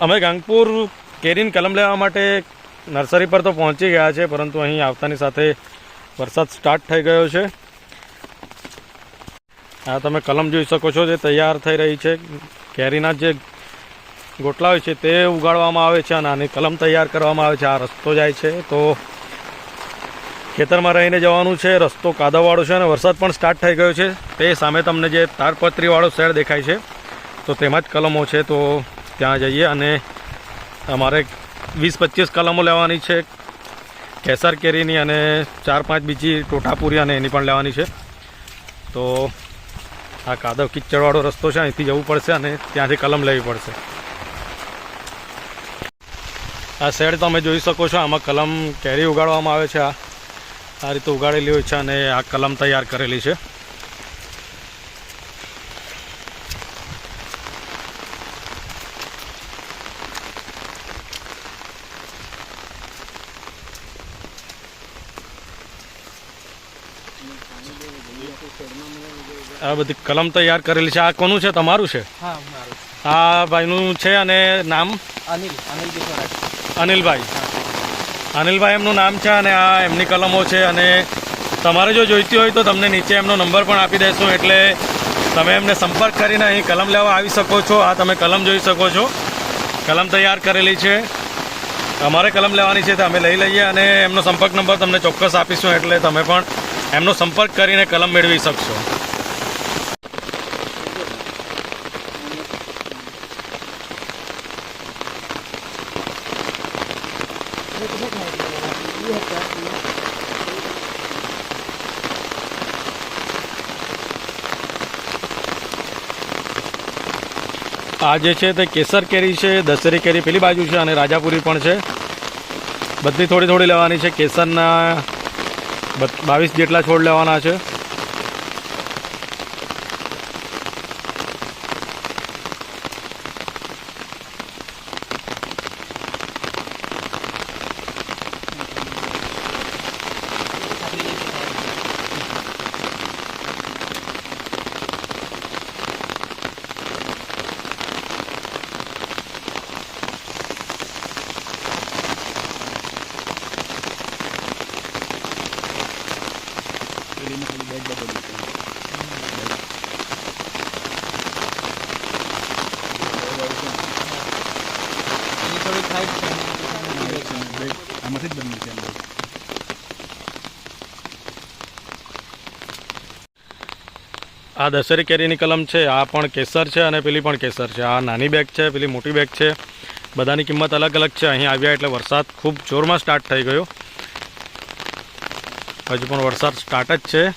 અમે ગાંગપુર કેરીન કલમ લેવા માટે નર્સરી પર તો પહોંચી ગયા છે, પરંતુ અહીં આવતાની સાથે વરસાદ સ્ટાર્ટ થઈ ગયો છે. આ તમે કલમ જોઈ શકો છો, જે તૈયાર થઈ રહી છે. કેરીના જે ગોટલા હોય છે તે ઉગાડવામાં આવે છે અને આની કલમ તૈયાર કરવામાં આવે છે. આ રસ્તો જાય છે, તો ખેતરમાં રહીને જવાનું છે. રસ્તો કાદવવાળો છે અને વરસાદ પણ સ્ટાર્ટ થઈ ગયો છે. તે સામે તમને જે તારપત્રીવાળો શેડ દેખાય છે, તો તેમાં જ કલમો છે, તો ત્યાં જઈએ અને અમારે વીસ પચીસ કલમો લેવાની છે. કેસર કેરીની અને ચાર પાંચ બીજી ટોટાપુરી અને એની પણ લેવાની છે. તો આ કાદવ કિચડવાળો રસ્તો છે, અહીંથી જવું પડશે અને ત્યાંથી કલમ લેવી પડશે. આ શેડ તમે જોઈ શકો છો, આમાં કલમ કેરી ઉગાડવામાં આવે છે. આ આ રીતે ઉગાડેલી હોય છે અને આ કલમ તૈયાર કરેલી છે. આ બધી કલમ તૈયાર કરેલી છે. આ કોનું છે? તમારું છે? આ ભાઈનું છે અને નામ? અનિલ અનિલ અનિલભાઈ. અનિલભાઈ એમનું નામ છે અને આ એમની કલમો છે અને તમારે જો જોઈતી હોય તો તમને નીચે એમનો નંબર પણ આપી દઈશું એટલે તમે એમને સંપર્ક કરીને અહીં કલમ લેવા આવી શકો છો. આ તમે કલમ જોઈ શકો છો. કલમ તૈયાર કરેલી છે. અમારે કલમ લેવાની છે તો અમે લઈ લઈએ અને એમનો સંપર્ક નંબર તમને ચોક્કસ આપીશું. એટલે તમે પણ એમનો સંપર્ક કરીને કલમ મેળવી શકશો. આ જે છે તે કેસર કેરી છે, દશેરી કેરી પેલી બાજુ છે અને રાજાપુરી પણ છે. બધી થોડી થોડી લેવાની છે. કેસરના બાવીસ જેટલા છોડ લેવાના છે. આ દશેરી કેરીની કલમ છે, આ પણ કેસર છે અને પેલી પણ કેસર છે. આ નાની બેગ છે, પેલી મોટી બેગ છે. બધાની કિંમત અલગ અલગ છે. અહીં આવ્યા એટલે વરસાદ ખૂબ જોરમાં સ્ટાર્ટ થઈ ગયો. હજુ પણ વરસાદ સ્ટાર્ટ જ છે.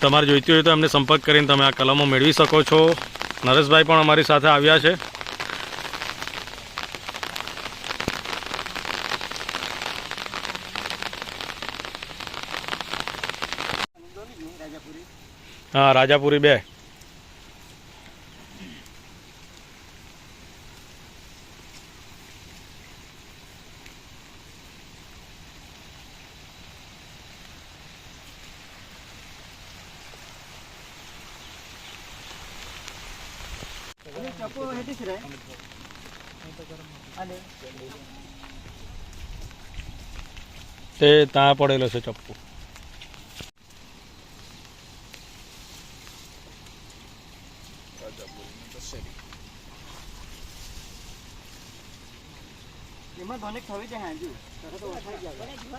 તમારે જોઈતી હોય તો એમને સંપર્ક કરીને તમે આ કલમો મેળવી શકો છો. નરેશભાઈ પણ અમારી સાથે આવ્યા છે. હા રાજાપુરી બે. તે ત્યાં પડેલો છે ચપ્પુ. એમાં ધોને થવી જાય હાજુ. તરત વસાઈ જાય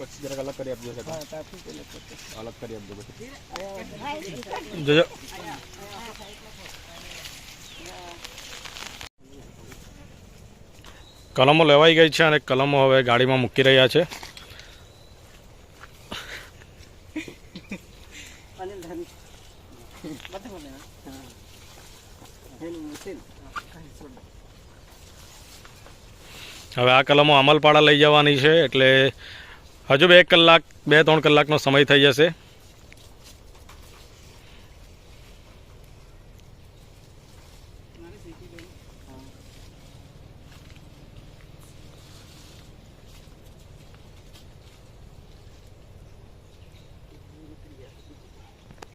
પછી જરાક અલગ કરી આપજો અલગ કરી આપજો પછી. જોજો. કલમો લેવાઈ ગઈ છે અને કલમો હવે ગાડીમાં મૂકી રહ્યા છે. હવે આ કલમો અમલપાડા લઈ જવાની છે એટલે હજુ બે કલાક બે ત્રણ કલાકનો સમય થઈ જશે.